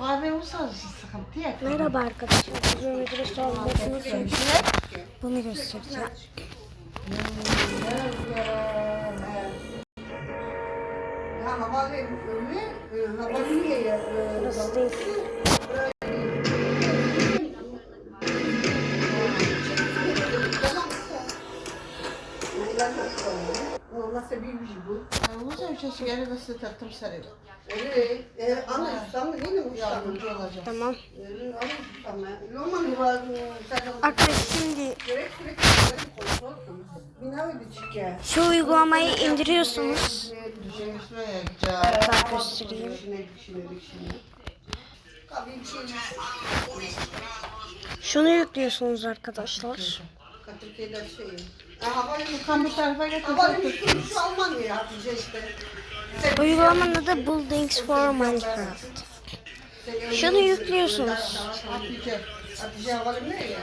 Abi olsa sıkıntı. Merhaba arkadaşlar. Midros olmasını için bunu göstereceğim. Ha hava Şey sigara da size taktım sarayım. Evet. E, ana İstanbul yine mi İstanbul? Yardımcı olacağım. Tamam. E, ana İstanbul. Roman var. Arkadaşlar şimdi öyle çıkıyor. şu uygulamayı indiriyorsunuz. Ben göstereyim. Şunu yüklüyorsunuz arkadaşlar. Katıköy'de şey. Ha, havalimanı Kan bir tarafa getir. Havalimanı şu Almanya Hatice işte. Uygulamanın adı Buildings for Minecraft. Şunu yüklüyorsunuz. Hatice. Hatice havalimanı ya.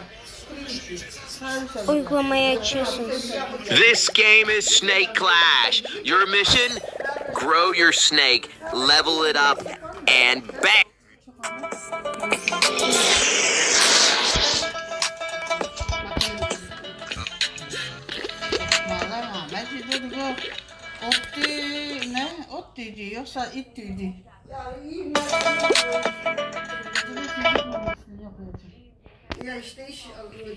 Servis Uygulamayı açıyorsunuz. This game is Snake Clash. Your mission? Grow your snake, level it up, and bang! Yoksa it değil. Ya işte iş,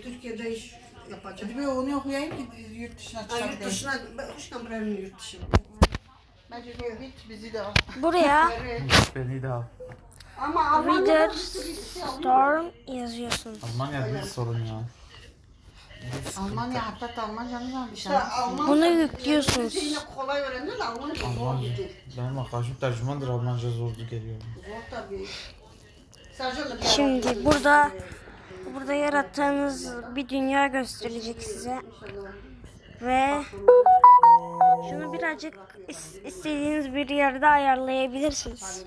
Türkiye'de iş yapacağım. Hadi bir onu okuyayım ki yurt dışına Ha, yurt dışına, ben hoştan buranın yurt dışı. Bence de git bizi de al. Buraya Beni de al. Ama Reader Almanya'da Storm yazıyorsunuz. Almanya dil sorun ya. Almanya hatta Almancanı var bir şey. işte Alman Bunu yüklüyorsunuz. yine kolay öğrenir Almanca zor Almanca. gidiyor. Benim arkadaşım tercümandır Almanca zordu geliyor. Zor tabii. Bir Şimdi burada burada yarattığınız bir dünya gösterecek size. Ve şunu birazcık is- istediğiniz bir yerde ayarlayabilirsiniz.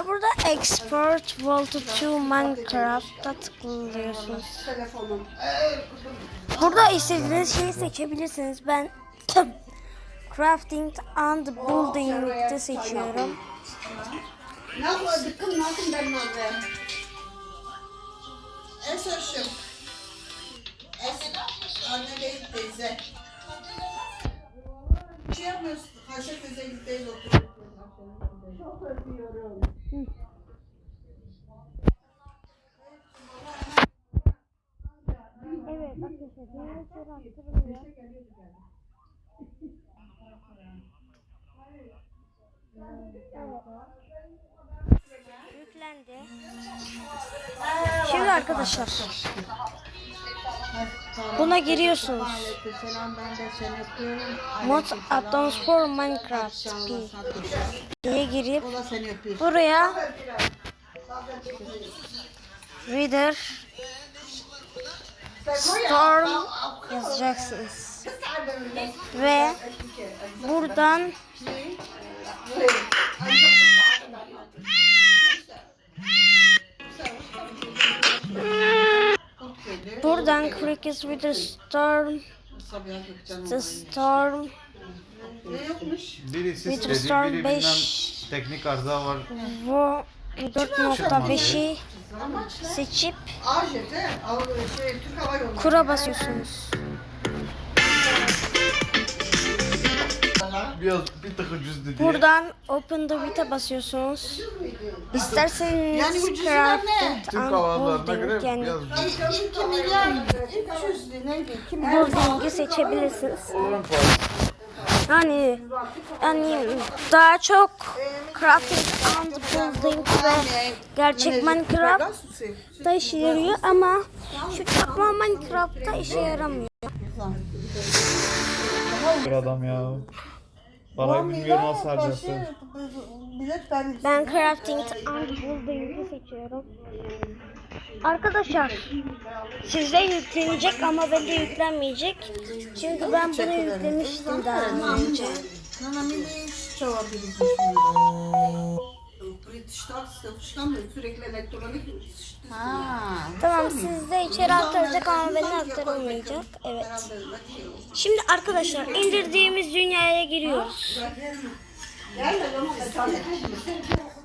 Ve burada Export Vault to Minecraft'ta tıklıyorsunuz. Burada istediğiniz şeyi seçebilirsiniz. Ben Crafting and Building'de seçiyorum. Şey yapmıyoruz. Haşa teyze gitteyiz oturup. Çok öpüyorum. Evet arkadaşlar Yüklendi. Şimdi arkadaşlar buna giriyorsunuz. Mod addons for Minecraft diye girip buraya Reader Storm yazacaksınız. Ve buradan buradan Crickets with the Storm the Storm Ne yokmuş? Birisi With istedi, Star biri bilmem beş. teknik arıza var. bu 4.5'i Amaç ne? seçip AJT, Av- şey, Türk Hava Yolları. kura basıyorsunuz. Biraz bir tık ucuzdu diye. Buradan Open the Vita basıyorsunuz. İsterseniz Yani ucuzlar ne? And havalarına göre Building yani biraz ucuz. 2 milyar 300 lira neydi? 2 milyar. Building'i seçebilirsiniz. Yani yani daha çok Crafting and Building ve gerçek Minecraft'ta işe yarıyor ama şu çakma Minecraft'ta işe yaramıyor. Bir adam ya. Parayı bilmiyorum nasıl harcasın. Bilet ben Ben Crafting and Building'i seçiyorum. Arkadaşlar sizde yüklenecek ama bende yüklenmeyecek. Çünkü ben bunu yüklemiştim daha önce. Nana milis çoğu Sürekli elektronik. Ha. Tamam sizde içeri aktaracak ama benden aktarılmayacak. Evet. Şimdi arkadaşlar indirdiğimiz dünyaya giriyoruz.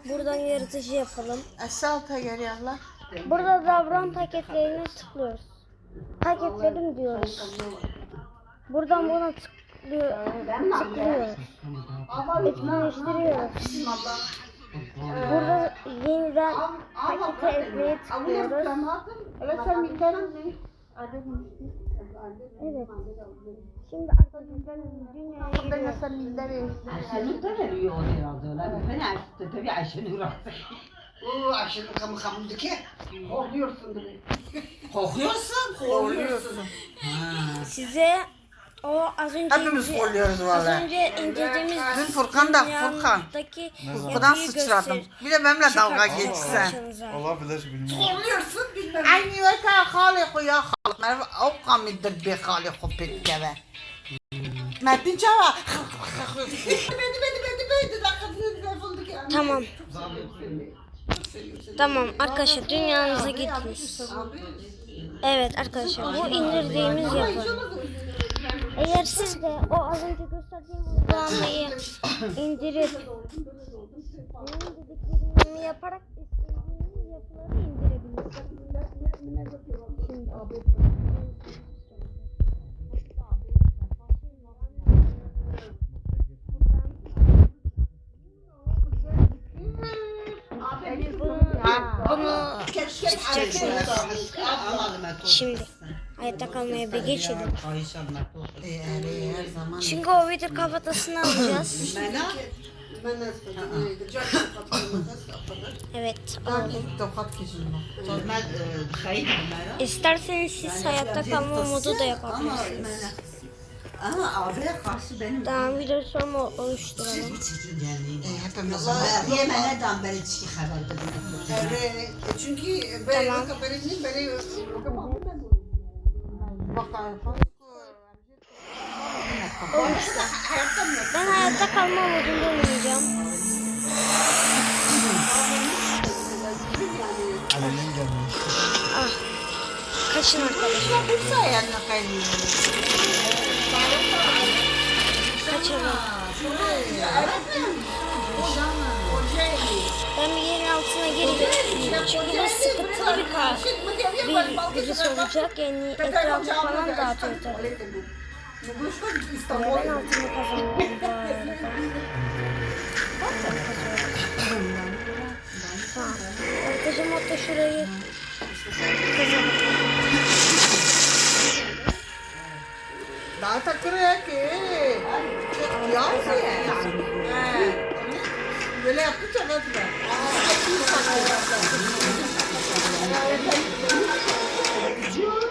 Buradan yaratıcı yapalım. Aşağıda geliyorlar. Burada davran paketlerine tıklıyoruz. Paketlerim diyoruz. Buradan buna tıklıyor, tıklıyoruz. Etkinleştiriyoruz. Burada yeniden pakete ekleye tıklıyoruz. Evet sen bir kere mi? Evet. Şimdi arkadaşlar dünyaya Ben giriyoruz. Ayşenur da veriyor herhalde. Öyle bir fena işte tabii Ayşenur attı. Oo aşırı kamı kamı ki. Korkuyorsun dedi. Kokuyorsun. Oluyorsun. Size o az önce Hepimiz ince, oluyoruz. Az önce incelediğimiz Dün Furkan da Furkan. Korkudan sıçradım. Bir de benimle dalga geçsen. Olabilir bilmiyorum. Oluyorsun bilmem. Aynı vaka haliku ya halklar. Avka midir bir haliku pikkeve. Metin çava. Tamam. Tamam arkadaşlar dünyanıza gittiniz. Evet arkadaşlar bu indirdiğimiz yapı. Eğer siz de o az önce gösterdiğim uygulamayı indirip benim dediklerimi yaparak istediğiniz yapıları indirebilirsiniz. Şimdi. Bunu tutacaksınız. Şimdi hayatta kalmaya bir geçelim. her zaman Çünkü o video kafatasını alacağız. Evet. Tokat kişinin İsterseniz siz hayatta kalma modu da yapabilirsiniz. Ama abiye karşı benim Tamam video sonra oluşturalım. Hepimiz Yemene dan beri Evet. Çünkü ben Tamam. kapatıcıyım. Ben hayatta kalma modunda oynayacağım. Ah. Kaçın arkadaşlar. Kaçalım. Ben bir yerin altına gireyim. Çünkü bu sıkıntılı bir kar. Bir virüs olacak. Yani etrafı falan dağıtıyor tabii. Ben altını kazanıyorum bu arada. Ortacı modda şurayı. Daha takırıyor ki. Ya Böyle ne diyor? Tamam